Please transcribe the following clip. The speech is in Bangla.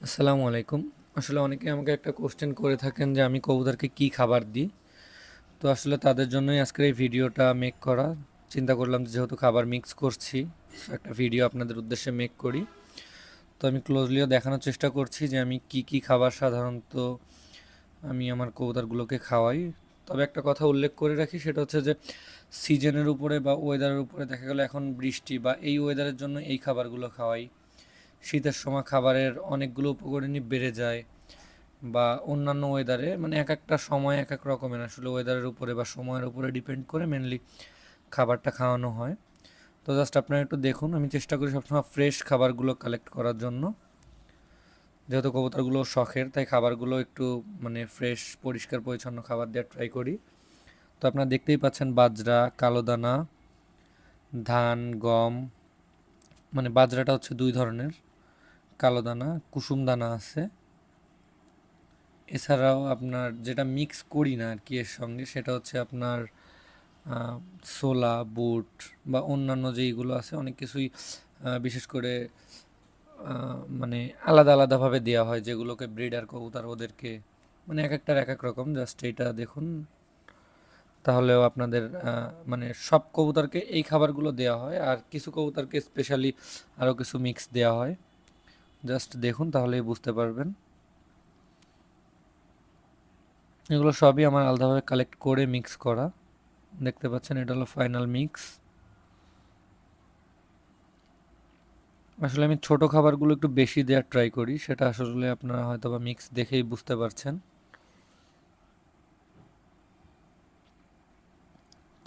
আসসালামু আলাইকুম। আসলে অনেকে আমাকে একটা কোশ্চেন করে থাকেন যে আমি কবুতরকে কি খাবার দিই? তো আসলে তাদের জন্যই আজকের এই ভিডিওটা মেক করা। চিন্তা করলাম যেহেতু খাবার মিক্স করছি, একটা ভিডিও আপনাদের উদ্দেশ্যে মেক করি। তো আমি ক্লোজলিও দেখানোর চেষ্টা করছি যে আমি কি কি খাবার সাধারণত আমি আমার কবুতরগুলোকে খাওয়াই। তবে একটা কথা উল্লেখ করে রাখি, সেটা হচ্ছে যে সিজনের উপরে বা ওয়েদারের উপরে দেখা গেলো এখন বৃষ্টি বা এই ওয়েদারের জন্য এই খাবারগুলো খাওয়াই। শীতের সময় খাবারের অনেকগুলো উপকরণই বেড়ে যায় বা অন্যান্য ওয়েদারে মানে এক একটা সময় এক এক রকমের। আসলে ওয়েদারের উপরে বা সময়ের উপরে ডিপেন্ড করে মেনলি খাবারটা খাওয়ানো হয়। তো জাস্ট আপনারা একটু দেখুন, আমি চেষ্টা করি সবসময় ফ্রেশ খাবারগুলো কালেক্ট করার জন্য। যেহেতু কবুতরগুলো শখের, তাই খাবারগুলো একটু মানে ফ্রেশ পরিষ্কার, পরিচ্ছন্ন খাবার দেওয়ার ট্রাই করি। তো আপনারা দেখতেই পাচ্ছেন বাজরা কালো দানা ধান, গম মানে বাজরাটা হচ্ছে দুই ধরনের। কালো দানা, কুসুম দানা আছে। এছাড়াও আপনার যেটা মিক্স করি না আর কি এর সঙ্গে, সেটা হচ্ছে আপনার সোলা বুট বা অন্যান্য যেইগুলো আছে, অনেক কিছুই বিশেষ করে মানে আলাদা আলাদাভাবে দেওয়া হয়, যেগুলোকে ব্রিডার কবুতর ওদেরকে মানে এক একটার এক এক রকম জাস্ট এটা দেখুন। তাহলেও আপনাদের মানে সব কবুতরকে এই খাবারগুলো দেওয়া হয়। আর কিছু কবুতরকে স্পেশালি আরও কিছু মিক্স দেওয়া হয়। জাস্ট দেখুন, তাহলেই বুঝতে পারবেন। এগুলো সবই আমার আলাদাভাবে কালেক্ট করে মিক্স করা। দেখতে পাচ্ছেন, এটা হলো ফাইনাল মিক্স আসলে আমি ছোট খাবারগুলো একটু বেশি দেওয়ার ট্রাই করি, সেটা আসলে আপনারা হয়তো বা মিক্স দেখেই বুঝতে পারছেন।